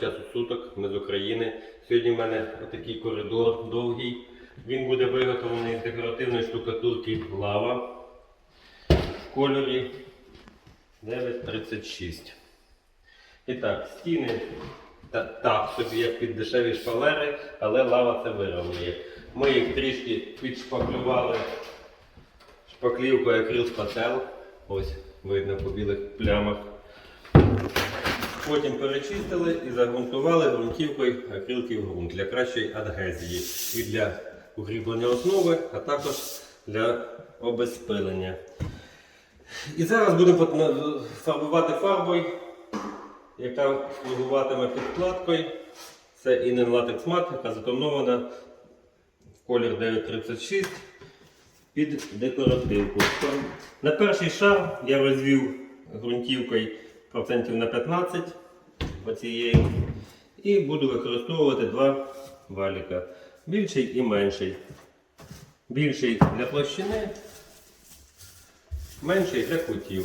часу суток, ми з України. Сьогодні в мене отакий коридор довгий. Він буде виготовлений з декоративної штукатурки лава в кольорі 936. І так, стіни та, так собі, як під дешеві шпалери, але лава це виравнює. Ми їх трішки підшпаклювали шпаклівкою акрил. Ось видно по білих плямах. Потім перечистили і загрунтували ґрунтівкою акрилки в ґрунт для кращої адгезії і для укріплення основи, а також для обезпилення. І зараз будемо фарбувати фарбою, яка слугуватиме підкладкою. Це Inner Latex Matte, яка затонована в колір 936 під декоративку. На перший шар я розвів ґрунтівкою процентів на 15 оцієї. І буду використовувати два валіка. Більший і менший. Більший для площини, менший для кутів.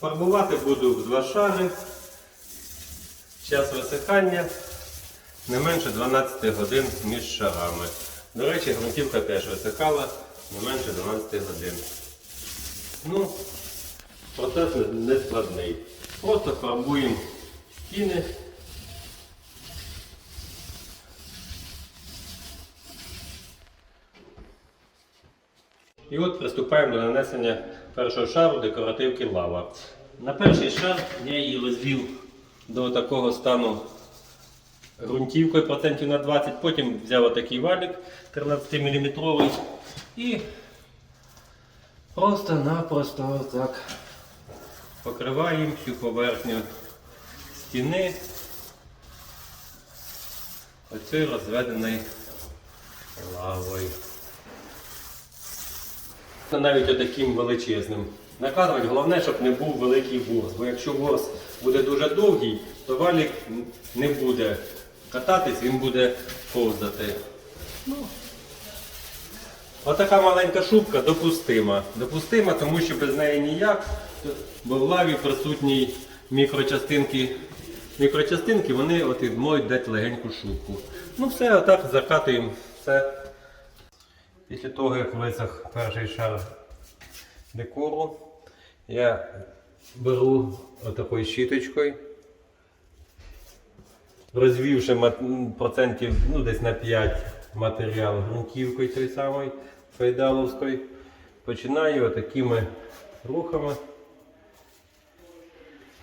Фарбувати буду в два шари. Час висихання не менше 12 годин між шарами. До речі, ґрунтівка теж висихала не менше 12 годин. Ну, процес не- складний. Просто фарбуємо стіни. І от приступаємо до нанесення першого шару декоративки лава. На перший шар я її розвів до такого стану ґрунтівкою процентів на 20, потім взяв отакий валік 13 мм і просто-напросто так покриваємо всю поверхню стіни оцією розведеною лавою. Навіть отаким величезним. Наказувати, головне, щоб не був великий ворс. Бо якщо ворс буде дуже довгий, то валік не буде кататись, він буде повзати. Ну, Отака маленька шубка допустима. Допустима, тому що без неї ніяк, бо в лаві присутні мікрочастинки. Мікрочастинки вони от і можуть дати легеньку шубку. Ну все, отак закатуємо все. Після того, як висох перший шар декору, я беру отакою щіточкою, розвівши процентів ну, десь на 5 матеріал ґрунтівкою той самої фейдаловської, починаю отакими рухами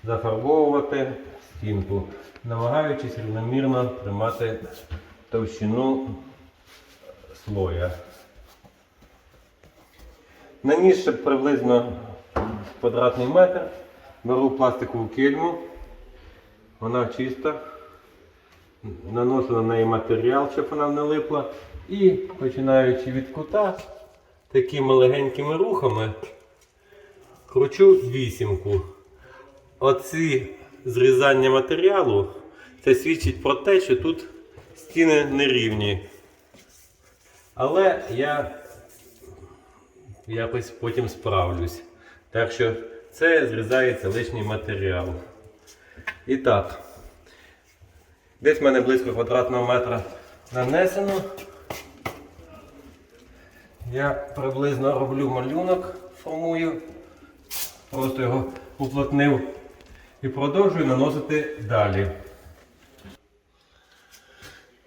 зафарбовувати стінку, намагаючись рівномірно тримати товщину слоя. Наніс ще приблизно квадратний метр. Беру пластикову кельму. Вона чиста. Наношу на неї матеріал, щоб вона не липла. І починаючи від кута, такими легенькими рухами кручу вісімку. Оці зрізання матеріалу це свідчить про те, що тут стіни нерівні. Але я якось потім справлюсь. Так що це зрізається лишній матеріал. І так, десь в мене близько квадратного метра нанесено. Я приблизно роблю малюнок, формую, просто його уплотнив і продовжую наносити далі.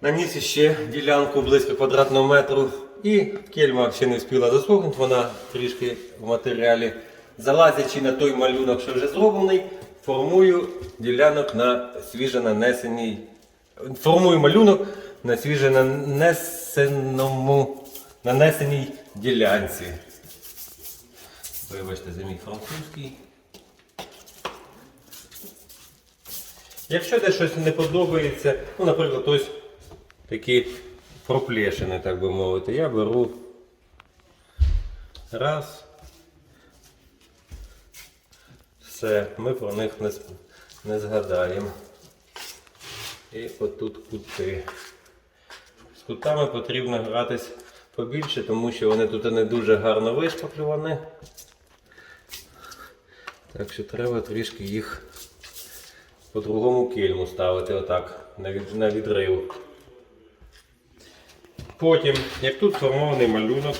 Наніс ще ділянку близько квадратного метру і кельма ще не встигла засохнути, вона трішки в матеріалі. Залазячи на той малюнок, що вже зроблений, формую ділянок на свіже нанесеній. Формую малюнок на свіже нанесеному нанесеній ділянці. Вибачте за мій французький. Якщо десь щось не подобається, ну, наприклад, ось такі проплешини, так би мовити, я беру раз. Все, ми про них не, не згадаємо. І отут кути. З кутами потрібно гратись побільше, тому що вони тут не дуже гарно вишпаклювані. Так що треба трішки їх по-другому кельму ставити отак на, від, на відрив. Потім, як тут сформований малюнок,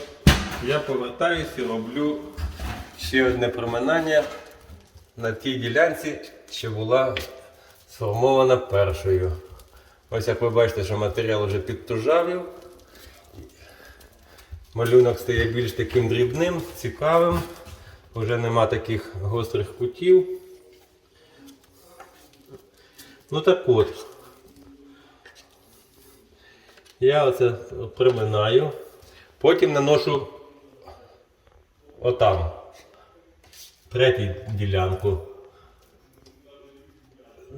я повертаюся і роблю ще одне проминання на тій ділянці, що була сформована першою. Ось як ви бачите, що матеріал вже підтужавів. Малюнок стає більш таким дрібним, цікавим. Вже нема таких гострих кутів. Ну так от. Я оце приминаю. Потім наношу отам. Третю ділянку.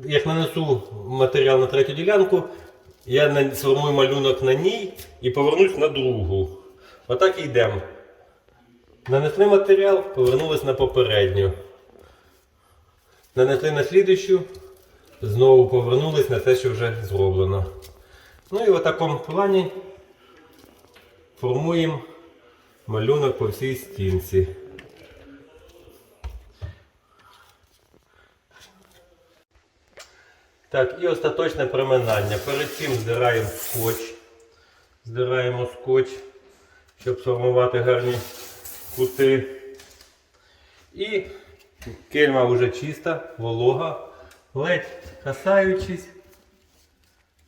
Як нанесу матеріал на третю ділянку, я сформую малюнок на ній і повернусь на другу. Отак і йдемо. Нанесли матеріал, повернулись на попередню. Нанесли на слідущу, знову повернулись на те, що вже зроблено. Ну і в такому плані формуємо малюнок по всій стінці. Так, і остаточне приминання. Перед цим здираємо скотч. Здираємо скотч, щоб сформувати гарні кути. І кельма вже чиста, волога. Ледь касаючись,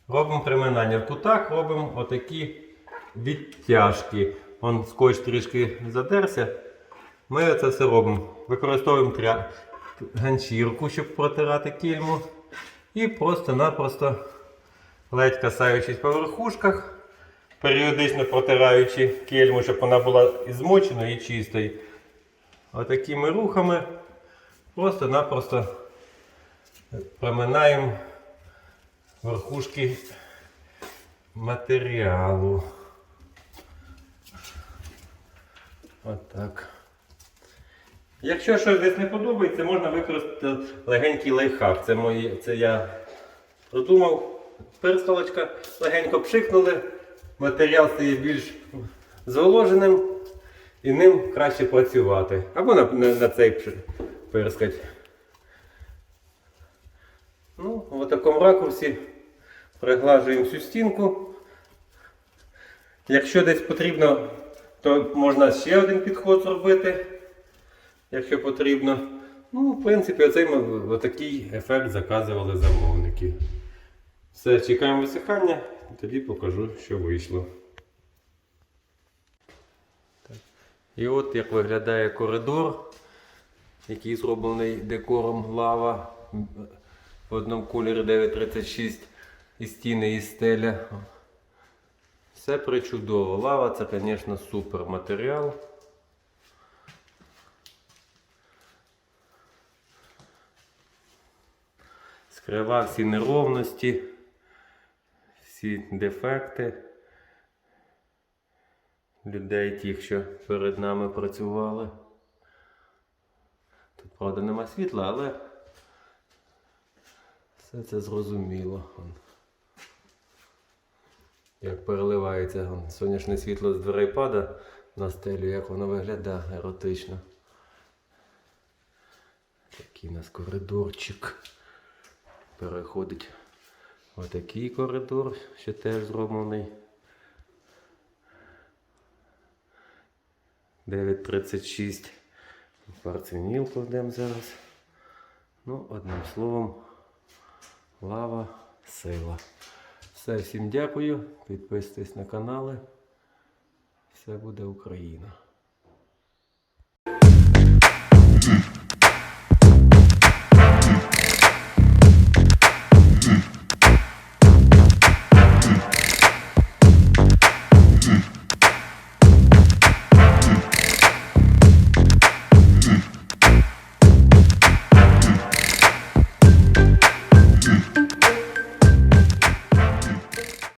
робимо приминання. В кутах робимо отакі відтяжки. Он скотч трішки задерся. Ми це все робимо. Використовуємо тря... ганчірку, щоб протирати кельму. І просто-напросто ледь касаючись по верхушках, періодично протираючи кельму, щоб вона була і змоченою і чистою. Отакими рухами просто-напросто проминаємо верхушки матеріалу. Отак. Якщо щось десь не подобається, можна використати легенький лайфхак. Це, мої, це я продумав. Перстолочка, легенько пшикнули, матеріал стає більш зволоженим і ним краще працювати. Або на, на, на цей перскать. Ну, в такому ракурсі приглажуємо всю стінку. Якщо десь потрібно, то можна ще один підход зробити якщо потрібно. Ну, в принципі, оцей, ми- отакий ефект заказували замовники. Все, чекаємо висихання, тоді покажу, що вийшло. І от як виглядає коридор, який зроблений декором лава в одному кольорі 936 і стіни, і стеля. Все причудово. Лава це, звісно, супер матеріал. скривав всі неровності, всі дефекти людей, тих, що перед нами працювали. Тут, правда, нема світла, але все це зрозуміло. Як переливається сонячне світло з дверей пада на стелю, як воно виглядає еротично. Такий у нас коридорчик переходить отакий коридор, що теж зроблений. 9.36. Парциніл кладемо зараз. Ну, одним словом, лава, сила. Все, всім дякую. Підписуйтесь на канали. Все буде Україна.